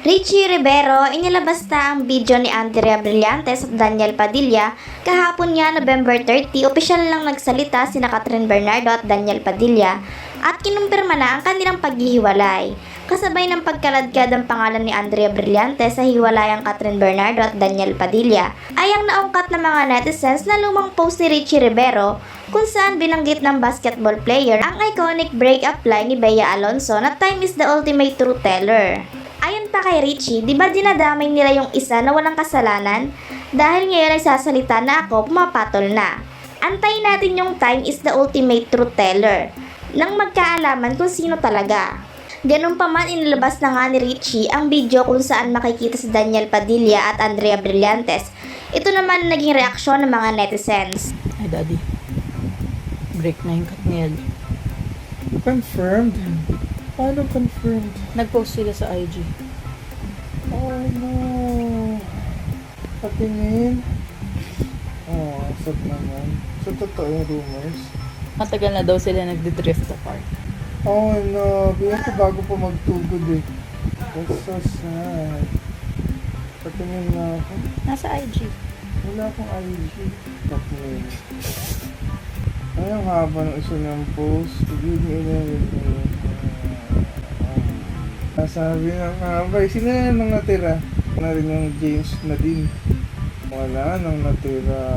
Richie Rivero, inilabas na ang video ni Andrea Brillantes at Daniel Padilla. Kahapon nga, November 30, opisyal lang nagsalita sina Catherine Bernardo at Daniel Padilla at kinumpirma na ang kanilang paghihiwalay. Kasabay ng pagkaladkad ang pangalan ni Andrea Brillantes sa hiwalayang Catherine Bernardo at Daniel Padilla ay ang naungkat ng mga netizens na lumang post ni Richie Rivero kung saan binanggit ng basketball player ang iconic breakup line ni Bea Alonso na time is the ultimate truth teller. Ayon pa kay Richie, di ba dinadamay nila yung isa na walang kasalanan? Dahil ngayon ay sasalita na ako, pumapatol na. Antayin natin yung time is the ultimate truth teller. Nang magkaalaman kung sino talaga. Ganun pa man inilabas na nga ni Richie ang video kung saan makikita si Daniel Padilla at Andrea Brillantes. Ito naman naging reaksyon ng mga netizens. Ay, daddy. Break na yung Katniel. Confirmed? Paano confirmed? Nag-post sila sa IG. Oh no. Patingin. Oh, sad naman. So, totoo yung rumors. Matagal na daw sila nagdi-drift apart. Oh no. Kaya ko bago pa magtugod eh. That's so sad. Patingin na ako. Nasa IG. Wala akong IG. Patingin. Ay, ang haba ng isa ng post. Give me a Nasabi ng haba. Sino na nang natira? Na rin yung James na din. Wala nang natira.